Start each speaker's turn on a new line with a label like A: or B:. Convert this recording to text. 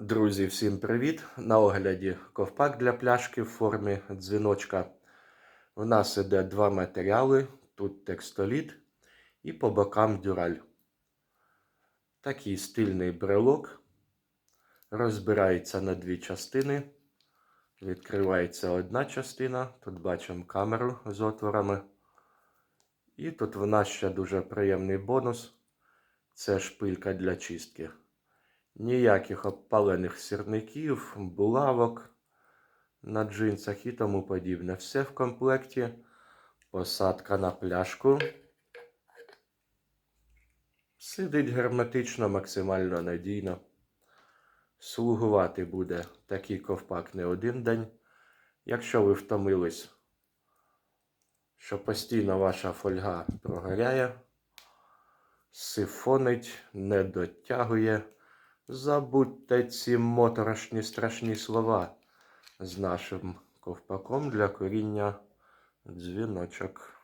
A: Друзі, всім привіт! На огляді ковпак для пляшки в формі дзвіночка. У нас іде два матеріали. Тут текстоліт і по бокам дюраль. Такий стильний брелок. Розбирається на дві частини. Відкривається одна частина. Тут бачимо камеру з отворами. І тут в нас ще дуже приємний бонус. Це шпилька для чистки. Ніяких обпалених сірників, булавок на джинсах і тому подібне. Все в комплекті. Посадка на пляшку. Сидить герметично, максимально надійно. Слугувати буде такий ковпак не один день. Якщо ви втомились, що постійно ваша фольга прогоряє, сифонить, не дотягує. Забудьте ці моторошні страшні слова з нашим ковпаком для коріння дзвіночок.